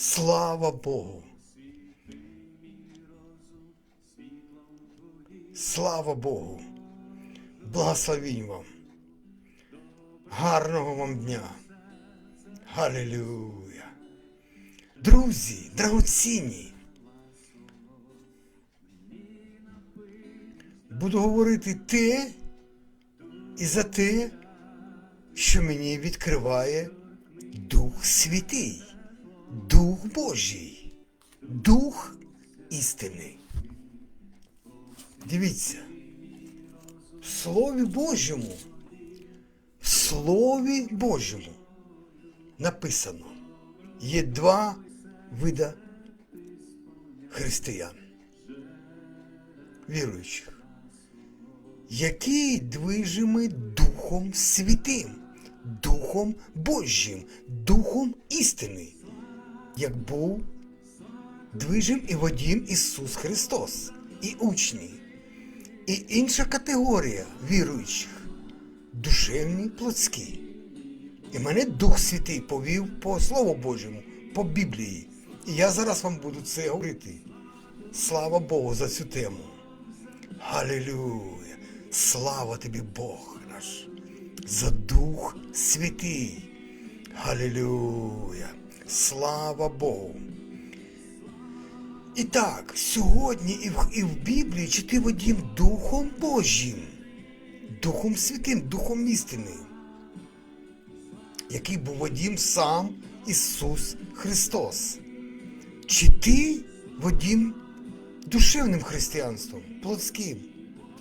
Слава Богу. Слава Богу. Благословінь вам. Гарного вам дня. Халилюя. Друзі, драгоцінні. Буду говорити те і за те, що мені відкриває Дух Святий, Дух Божий, Дух істини. Дивіться, в Слові Божому, в Слові Божому написано, є два вида християн, віруючих які движими Духом Святим, Духом Божим, Духом істини, як був движим і водім Ісус Христос, і учні, і інша категорія віруючих, душевні плотські. І мене Дух Святий повів по Слову Божому, по Біблії. І я зараз вам буду це говорити. Слава Богу за цю тему. Халилюя! Слава тобі, Бог наш, за Дух Святий. Халилюя! Слава Богу! І так, сьогодні і в, і в Біблії чити водім Духом Божим, Духом Святим, Духом істини, який був водім сам Ісус Христос. Чи ти водім душевним християнством, плотським?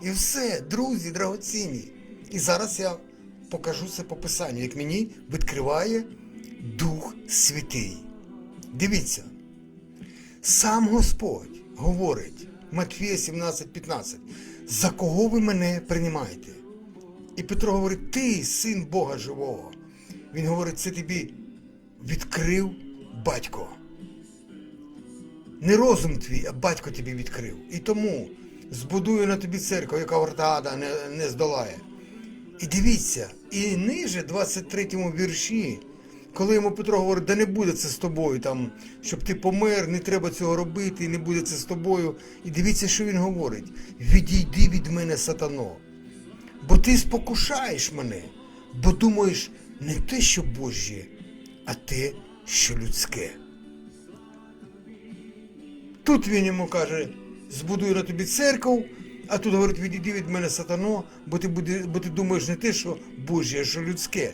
І все, друзі, драгоцінні. І зараз я покажу це по писанню, як мені відкриває Дух Святий. Дивіться, сам Господь говорить, Матфія 17,15, за кого ви мене приймаєте? І Петро говорить, ти син Бога живого. Він говорить, це тобі відкрив батько. Не розум твій, а батько тобі відкрив. І тому збудую на тобі церкву, яка ортада не, не здолає. І дивіться, і ниже, 23-му вірші, коли йому Петро говорить, да не буде це з тобою, там, щоб ти помер, не треба цього робити, не буде це з тобою. І дивіться, що він говорить: відійди від мене, сатано, бо ти спокушаєш мене, бо думаєш не те, що Божє, а те, що людське. Тут він йому каже, збудую на тобі церкву, а тут говорить, відійди від мене сатано, бо ти, буде, бо ти думаєш не те, що Божє, а що людське.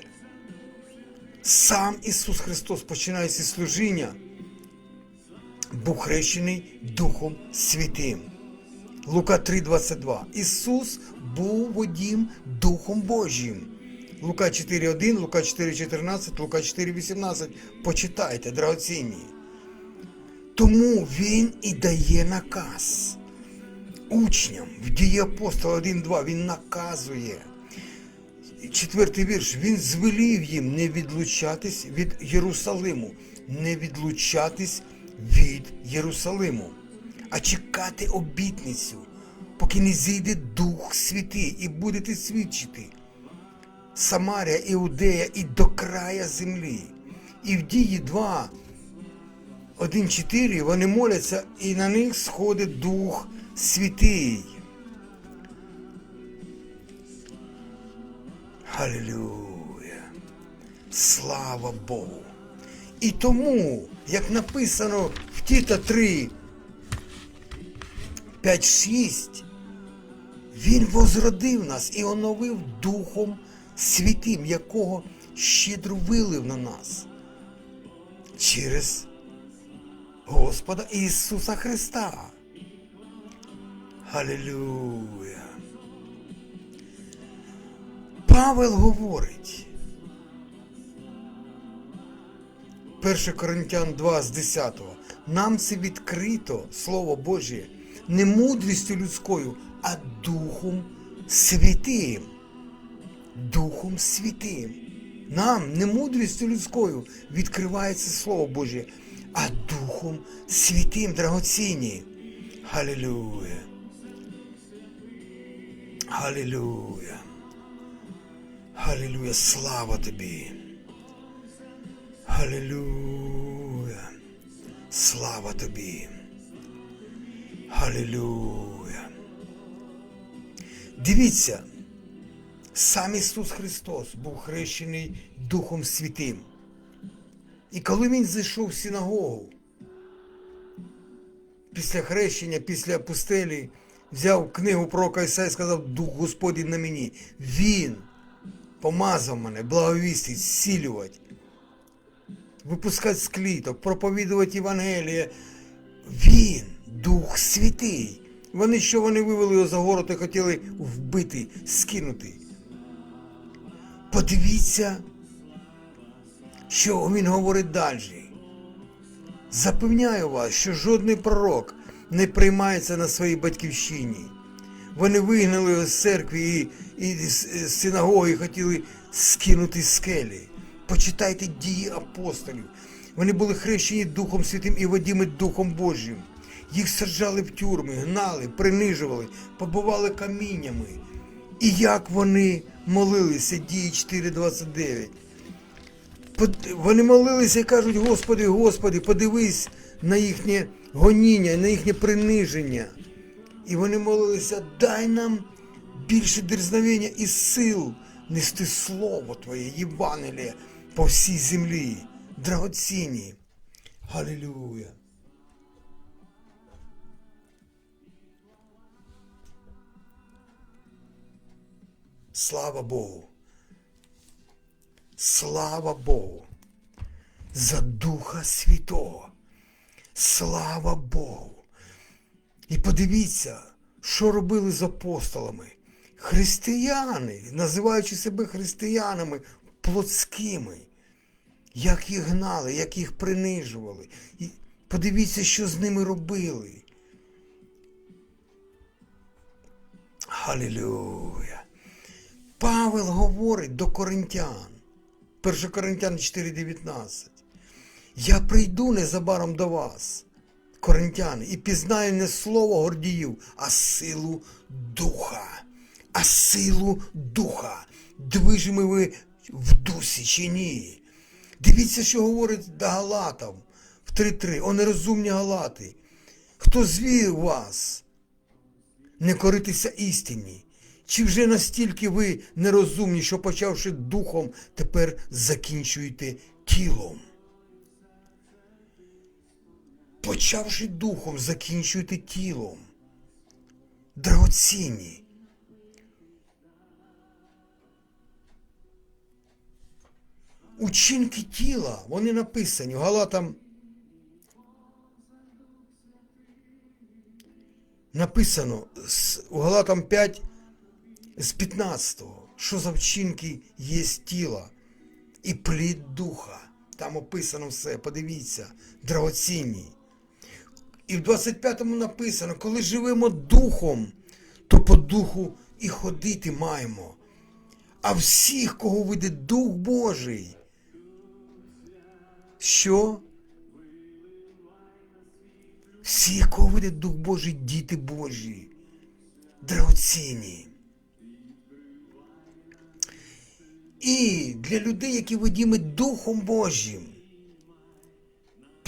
Сам Ісус Христос, починаючи служіння, був хрещений Духом Святим. Лука 3,22. Ісус був водім Духом Божим. Лука 4,1, Лука 4,14, Лука 4,18. Почитайте, драгоцінні. Тому він і дає наказ учням в дії апостола 1.2 він наказує. Четвертий вірш. Він звелів їм не відлучатись від Єрусалиму, не відлучатись від Єрусалиму, а чекати обітницю, поки не зійде Дух Святий і будете свідчити. Самарія, Іудея і до края землі. І в дії 2 1.4 вони моляться і на них сходить Дух Святий. Халилюя. Слава Богу. І тому, як написано в Тіта 3, 5, 6, Він возродив нас і оновив Духом Святим, якого щедро вилив на нас через Господа Ісуса Христа. Халилюя. Павел говорить. 1 Коринтян 2 з 10. Нам це відкрито, Слово Боже, не мудрістю людською, а Духом Святим. Духом Святим. Нам, не мудрістю людською, відкривається Слово Боже, а Духом Святим драгоцінні. Халилюя. Халилюя. Халилюя. Слава тобі. Халилюя. Слава тобі. Халилюя. Дивіться, сам Ісус Христос був хрещений Духом Святим. І коли Він зайшов в синагогу, після хрещення, після пустелі, взяв книгу пророка Ісая і сказав, Дух Господень на мені. Він помазав мене, благовістить, зцілювати, випускати з кліток, проповідувати Євангеліє. Він, Дух Святий. Вони що вони вивели його за город і хотіли вбити, скинути. Подивіться, що він говорить далі. Запевняю вас, що жодний пророк не приймається на своїй батьківщині. Вони вигнали з церкви і, і з з синагоги хотіли скинути скелі. Почитайте дії апостолів. Вони були хрещені Духом Святим і водіми Духом Божим. Їх саджали в тюрми, гнали, принижували, побивали каміннями. І як вони молилися, дії 4.29. Под- Вони молилися і кажуть, Господи, Господи, подивись на їхнє гоніння, на їхнє приниження. І вони молилися, дай нам більше дерзновення і сил нести Слово Твоє, Євангеліє по всій землі, драгоцінні. Халилюя. Слава Богу. Слава Богу. За Духа Святого. Слава Богу. І подивіться, що робили з апостолами. Християни, називаючи себе християнами плотськими. Як їх гнали, як їх принижували. І подивіться, що з ними робили. Халілюя. Павел говорить до коринтян. 1 Коринтян 4,19. Я прийду незабаром до вас, коринтяни, і пізнаю не слово гордіїв, а силу духа. А силу духа. Движими ви в дусі чи ні? Дивіться, що говорить до Галатам в 3.3. О нерозумні Галати. Хто звів вас? не коритися істині? Чи вже настільки ви нерозумні, що почавши духом, тепер закінчуєте тілом? Почавши духом, закінчуєте тілом. Драгоцінні. Учинки тіла, вони написані. Галатам написано у Галатам 5 з 15, що за вчинки є тіла і плід духа. Там описано все, подивіться, драгоцінні. І в 25-му написано, коли живемо духом, то по духу і ходити маємо. А всіх, кого виде Дух Божий, що? Всі, кого виде Дух Божий, діти Божі, драгоцінні. І для людей, які водіми Духом Божим,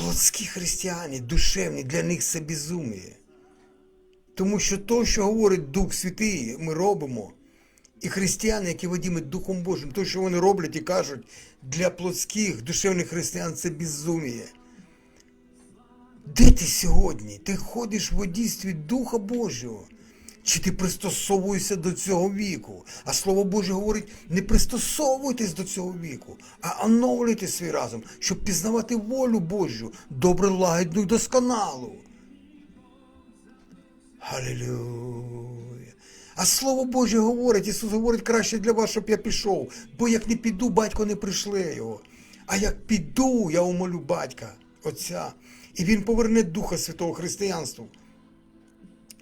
плотські християни, душевні, для них це безуміє. Тому що то, що говорить Дух Святий, ми робимо. І християни, які водіми Духом Божим, то, що вони роблять і кажуть, для плотських душевних християн це безуміє. Де ти сьогодні? Ти ходиш в водійстві Духа Божого. Чи ти пристосовуєшся до цього віку? А Слово Боже говорить, не пристосовуйтесь до цього віку, а оновлюйте свій разум, щоб пізнавати волю Божу, добре лагідну і досконалу. Халилюя. А Слово Боже говорить, Ісус говорить, краще для вас, щоб я пішов, бо як не піду, батько не пришле його. А як піду, я умолю батька, Отця, і Він поверне Духа Святого Християнству,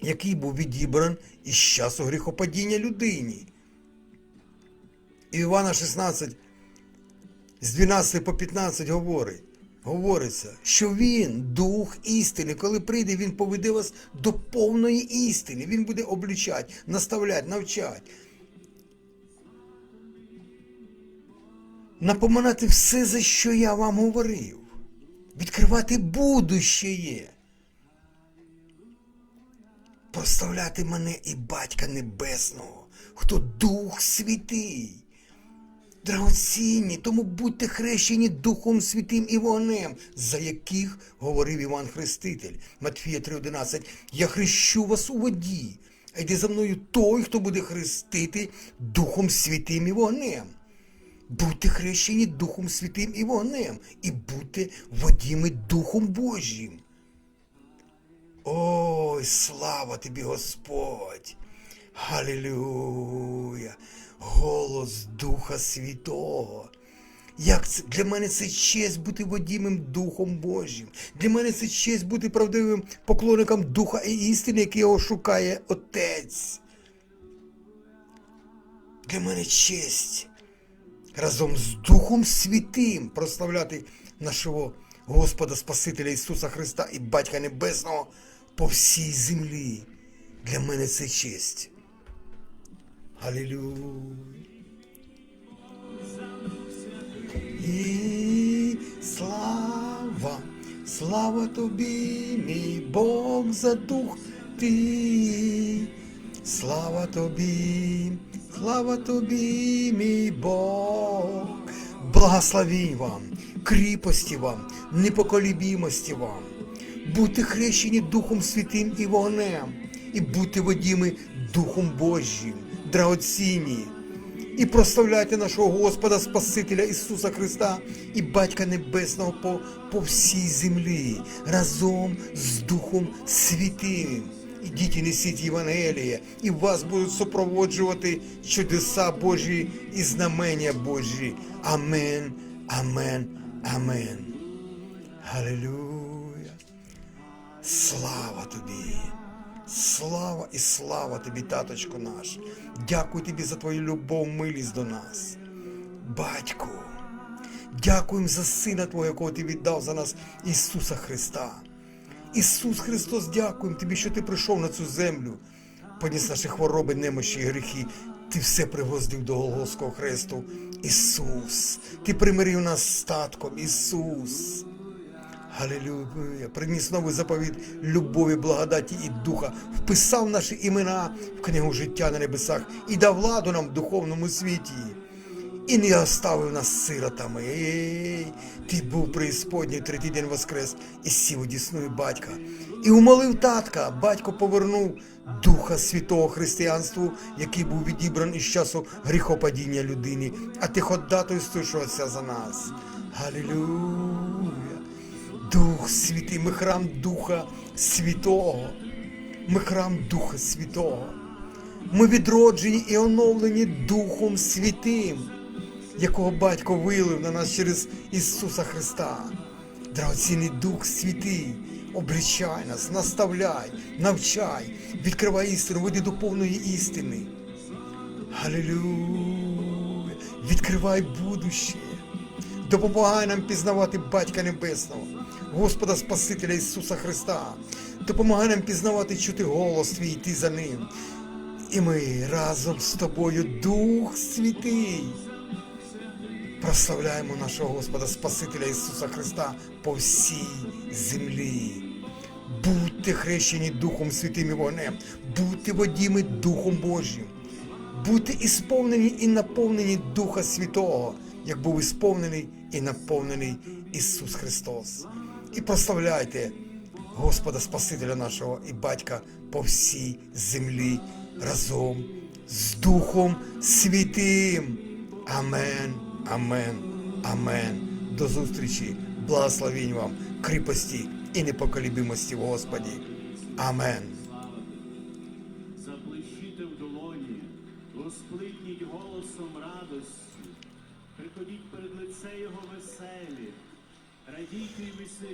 який був відібран із часу гріхопадіння людині. І Івана 16, з 12 по 15 говорить, говориться, що він, дух істини, коли прийде, він поведе вас до повної істини. Він буде облічати, наставляти, навчати. Напоминати все, за що я вам говорив. відкривати будущее, прославляти мене і Батька Небесного, хто Дух Святий. Драгоцінні, тому будьте хрещені Духом Святим і вогнем, за яких говорив Іван Хреститель, Матфія 3:11. Я хрещу вас у воді, а йде за мною той, хто буде хрестити Духом Святим і вогнем. Будьте хрещені Духом Святим і вогнем, і будьте водіми Духом Божим. Ой, слава тобі, Господь! Халілюя! Голос Духа Святого. Як це для мене це честь бути водімим Духом Божим. Для мене це честь бути правдивим поклонником Духа і істини, який його шукає Отець. Для мене честь разом з Духом Святим прославляти нашого Господа Спасителя Ісуса Христа і Батька Небесного по всій землі. Для мене це честь. Алілюя. І слава, слава тобі, мій Бог за дух ти. Слава тобі, слава тобі, мій Бог. Благословінь вам, кріпості вам, непоколібімості вам. Будьте хрещені Духом Святим і вогнем, і будьте водіми Духом Божим, драгоцінні. І прославляйте нашого Господа Спасителя Ісуса Христа і Батька Небесного по, по всій землі разом з Духом Святим. Ідіть і несіть Євангеліє, і вас будуть супроводжувати чудеса Божі і знамення Божі. Амен, амен, амен. Халилюя. Слава тобі! Слава і слава тобі, таточко наш. Дякую тобі за твою любов, милість до нас. Батьку, дякуємо за Сина Твого, якого Ти віддав за нас, Ісуса Христа. Ісус Христос, дякуємо тобі, що ти прийшов на цю землю, поніс наші хвороби, немощі і гріхи. Ти все пригвоздив до Голгофського хресту. Ісус, ти примирив нас з статком, Ісус. Галилюя, приніс новий заповіт любові, благодаті і духа, вписав наші імена в книгу життя на небесах і дав владу нам в духовному світі. І не оставив нас сиротами. Ей, ти був преісподній третій день воскрес і сів у дісною батька. І умолив татка, батько повернув Духа Святого Християнству, який був відібран із часу гріхопадіння людини, а ти ходатайствуєш Отця за нас. Галилюя. Дух Святий, ми храм Духа Святого. Ми храм Духа Святого. Ми відроджені і оновлені Духом Святим, якого Батько вилив на нас через Ісуса Христа. Драгоцінний Дух Святий, обличай нас, наставляй, навчай, відкривай істину, веди до повної істини. Галилюя! Відкривай будуще. Допомагай нам пізнавати Батька Небесного, Господа Спасителя Ісуса Христа. Допомагай нам пізнавати чути голос Твій йти за ним. І ми разом з тобою, Дух Святий, прославляємо нашого Господа Спасителя Ісуса Христа по всій землі. Будьте хрещені Духом Святим і вогнем, будьте водіми Духом Божим. Будьте ісповнені і наповнені Духа Святого, як був ісповнений і наповнений Ісус Христос. І прославляйте Господа Спасителя нашого і Батька по всій землі разом з Духом Святим. Амен, амен, амен. До зустрічі, благословінь вам, кріпості і непоколібимості в Господі. Амен. İlk kıymetse